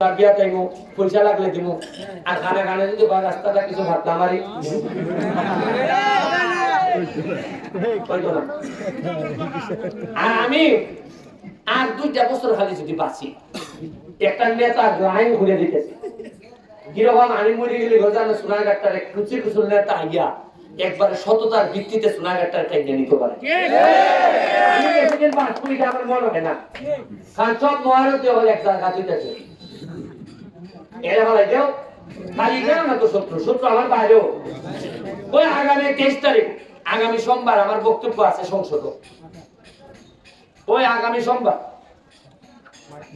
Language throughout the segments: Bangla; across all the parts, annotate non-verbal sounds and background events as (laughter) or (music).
বিয়া পয়সা লাগলে দিমু। আর গানে গানে যদি রাস্তাটা কিছু ভাবতাম হয়তো আর আমি আর দুইটা বছর খালি যদি বাঁচি একটা নেতা লাইন ঘুরে দিতেছে। কীরকম আমি মরে গেলে কুচি কুচুর নেতা আইয়া একবারে সততার ভিত্তিতে সোনারঘাটটার টাইনে নিতে পারে। আমার মনে হয় না। কারণ সব মহারতি হল এক জায়গা হইতেছে এরা খালি কেন না তো শত্রু শত্রু আমার বাইরেও। ওই আগামী তেইশ তারিখ আগামী সোমবার আমার বক্তব্য আছে সংসদ। ওই আগামী সোমবার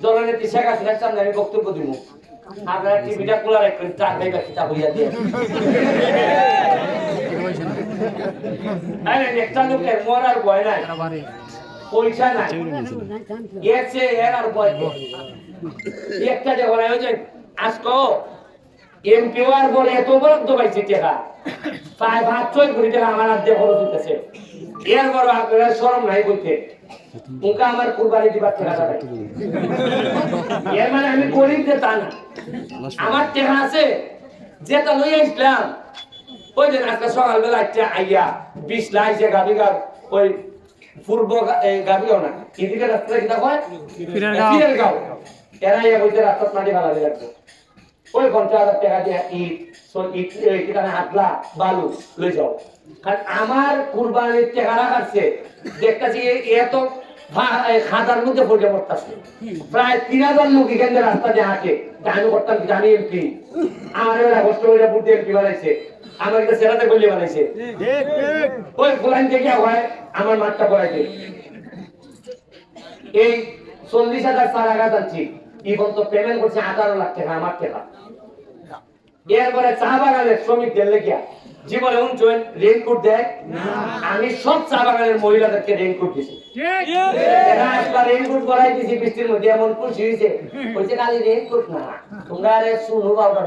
জননেত্রী শেখ হাসিনার সামনে আমি বক্তব্য দিব। আপনারা টিভিটা খোলা রাখবেন চার ভাই বাকিটা হইয়া দিয়ে। (laughs) আরে একটা লোকের মরার ভয় নাই। পয়সা নাই। চেয়ে এর আর নেই। একটা যখন আয়োজন আজকে এমপি আর বলে এত বরাদ্দ পাইছে টাকা। প্রায় পাঁচ ছয় কোটি টাকা আমার হাতে খরচ হইতেছে। এর বড় আপনার শরম নাই বলতে। মুখে আমার কুরবানি দিবার টাকা নাই এর মানে আমি গরিব যে তা না। আমার টাকা আছে যেটা লইয়া ইসলাম ওই দিন আজকে সকালবেলা একটা আইয়া বিশ লাখ যে গাবি গাব ওই পূর্ব গা- এই গাবি গাও না। এদিকে রাস্তা কিনা কয় ফিরের গাও। এরা ইয়া বলতে রাস্তা মাটি ভালো লাগছে ওই পঞ্চাশ হাজার টাকা দিয়ে ইট সো- ইট হাতলা বালু লই যাও। কারণ আমার কুরবানির টাকা রাখাচ্ছে দেখতেছি এত ভা- মধ্যে পড়ে পড়তেছে প্রায় তিন হাজার লোক এখান থেকে রাস্তা দিয়ে হাঁটে। জানি করতাম জানি এমপি। আমার এবার কষ্ট করে বুদ্ধি এমপি বানাইছে। আমার একটা সেরাতে গলি বানাইছে। ওই ফুলাইন থেকে হয় আমার মাঠটা পড়াইছে এই চল্লিশ হাজার চার আঘাত আনছি। এখন তো পেমেন্ট করছে আঠারো লাখ টাকা আমার টাকা। এরপরে চা বাগানের শ্রমিকদের লেগিয়া জীবনে উনচুন রেইনকোট দেয়? আমি সব চা বাগানের মহিলাদেরকে রেইনকোট দিছি। রেইনকোট করাই দিছি বৃষ্টির মধ্যে এমন খুশি হয়েছে। বলছে খালি রেইনকোট না তোমরা আরে শুনো পাউডার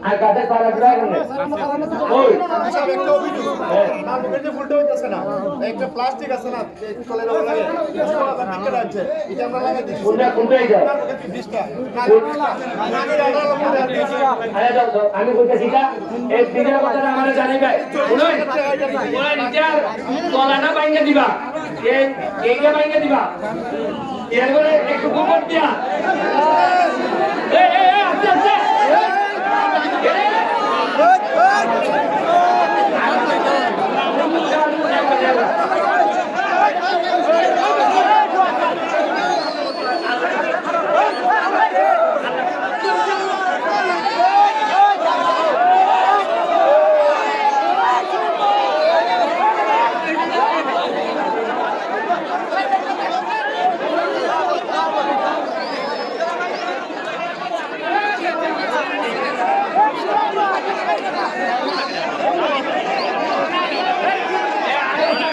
আর কাছে তারা দোয়া করবেন ওই হ্যাঁ। একটা প্লাস্টিক আছে না চলে লাগে এটা আমরা লাগাই দিচ্ছি কোনটা কোনটাই যায় বিশটা আরে দাও, দাও, আমি বলতেছি কা, এই দিনের আমারে জানিবে। শুনুন, ওরা নিজের গলাটা বাইঙ্গে দিবা। এই- এইটা বাইঙ্গে দিবা। এরপরে একটু গোবর দিয়া। এই, এই, এই, আস্তে, আস্তে। এই, এই।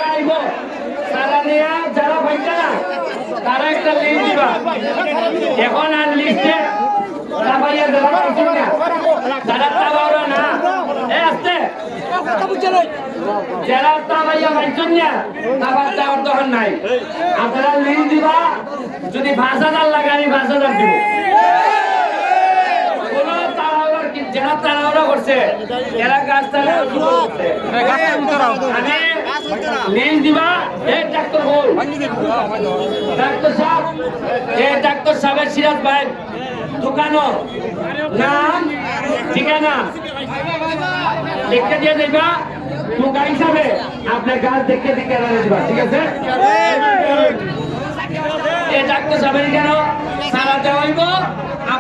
আইব। তারা নিয়া যারা পাইছে না, তারা একটা লিস্ট দিবা এখন আর লিস্টে দেওয়া পাইছে না যারা যারা যাওয়ার নাই। আপনারা লিস্ট দিবা যদি পাঁচ হাজার লাগে আমি পাঁচ হাজার দিব। যারা তাড়াহুড়া করছে এরা গাছ তাড়াহুড়া করছে। আমি লিস্ট দিবা? এই ডাক্তার বল। ডাক্তার সাহেব এই ডাক্তার সাহেবের সিরাজ ভাই দোকানো নাম, ঠিকানা। লিখে দিয়ে দিবা দোকান হিসাবে আপনার গাছ দেখে দেখে এনে দিবা, ঠিক আছে? এই ডাক্তার সাহেবের কেন? সারা দেওয়া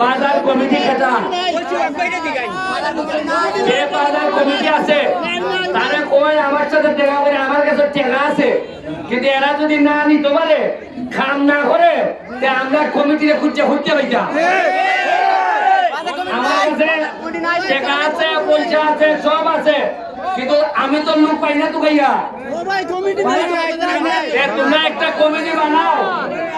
বাজার কমিটি এটা। যে বাজার কমিটি আছে তারা কই আমার সাথে দেখা করে আমার কাছে টেকা আছে। কিন্তু এরা যদি না নিতে পারে খাম না করে আমরা কমিটিতে খুঁজছে খুঁজতে পাইতা আমার কাছে টেকা আছে পয়সা আছে সব আছে। কিন্তু আমি তো লোক পাই না তো ভাইয়া। এ, তোমরা একটা কমিটি বানাও।